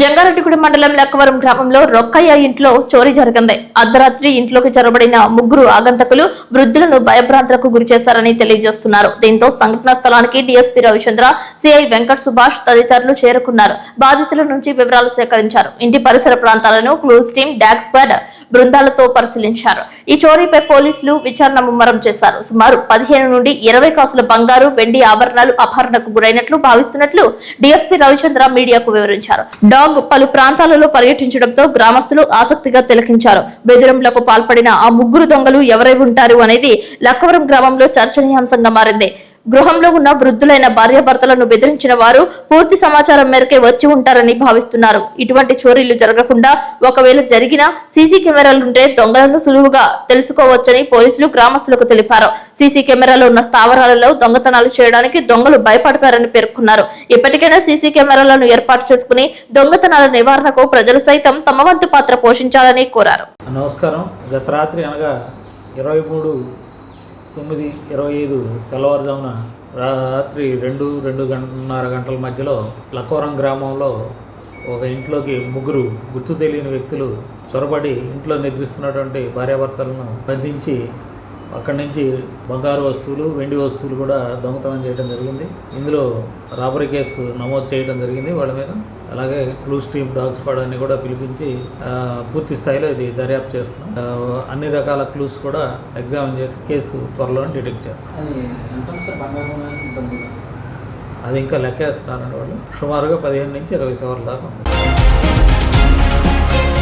జంగారెడ్డిగూడెం మండలం లక్కవరం గ్రామంలో రొక్కయ్య ఇంట్లో చోరీ జరిగింది. అర్ధరాత్రి ఇంట్లోకి చొరబడిన ముగ్గురు ఆగంతకులు వృద్ధులను భయభ్రాంతులకు గురి చేశారని తెలియజేస్తున్నారు. దీంతో సంఘటనా స్థలానికి డీఎస్పీ రవిచంద్ర సిఐ వెంకట్ సుభాష్ తదితరులు చేరుకున్నారు. బాధితుల నుంచి వివరాలు సేకరించారు. ఇంటి పరిసర ప్రాంతాలను క్లూస్ టీం డాగ్ స్క్వాడ్ బృందాలతో పరిశీలించారు. ఈ చోరీపై పోలీసులు విచారణ ముమ్మరం చేశారు. సుమారు పదిహేను నుండి ఇరవై కాసుల బంగారు వెండి ఆభరణాలు అపహరణకు గురైనట్లు భావిస్తున్నట్లు డీఎస్పీ రవిచంద్ర మీడియాకు వివరించారు. డాగ్ పలు ప్రాంతాలలో పర్యటించడంతో గ్రామస్తులు ఆసక్తిగా తిలకించారు. బెదిరింపులకు పాల్పడిన ఆ ముగ్గురు దొంగలు ఎవరై ఉంటారు అనేది లక్కవరం గ్రామంలో చర్చనీయాంశంగా మారింది. గృహంలో ఉన్న వృద్ధులైన భార్యాభర్తలను బెదిరించిన వారు పూర్తి సమాచారం మేరకే వచ్చి ఉంటారని భావిస్తున్నారు. ఇటువంటి చోరీలు జరగకుండా ఒకవేళ జరిగినా సీసీ కెమెరాలుంటే దొంగలను సులువుగా తెలుసుకోవచ్చని పోలీసులు గ్రామస్తులకు తెలిపారు. సీసీ కెమెరాలు ఉన్న స్థావరాలలో దొంగతనాలు చేయడానికి దొంగలు భయపడతారని పేర్కొన్నారు. ఇప్పటికైనా సీసీ కెమెరాలను ఏర్పాటు చేసుకుని దొంగతనాల నివారణకు ప్రజలు సైతం తమ వంతు పాత్ర పోషించాలని కోరారు. నమస్కారం. గత రాత్రి అనగా ఇరవై మూడు తొమ్మిది ఇరవై ఐదు తెల్లవారుజామున రాత్రి రెండు రెండు గంటన్నర గంటల మధ్యలో లక్కవరం గ్రామంలో ఒక ఇంట్లోకి ముగ్గురు గుర్తు తెలియని వ్యక్తులు చొరబడి ఇంట్లో నిద్రిస్తున్నటువంటి భార్యాభర్తలను బంధించి అక్కడి నుంచి బంగారు వస్తువులు వెండి వస్తువులు కూడా దొంగతనం చేయడం జరిగింది. ఇందులో రాబరీ కేసు నమోదు చేయడం జరిగింది వాళ్ళ మీద. అలాగే క్లూస్ టీమ్ డాగ్ స్క్వాడ్ అని కూడా పిలిపించి పూర్తి స్థాయిలో ఇది దర్యాప్తు చేస్తున్నాం. అన్ని రకాల క్లూస్ కూడా ఎగ్జామిన్ చేసి కేసు త్వరలో డిటెక్ట్ చేస్తాం. అది ఇంకా లెక్కేస్తున్నారండి వాళ్ళు. సుమారుగా పదిహేను నుంచి ఇరవై సవర్ల దాకా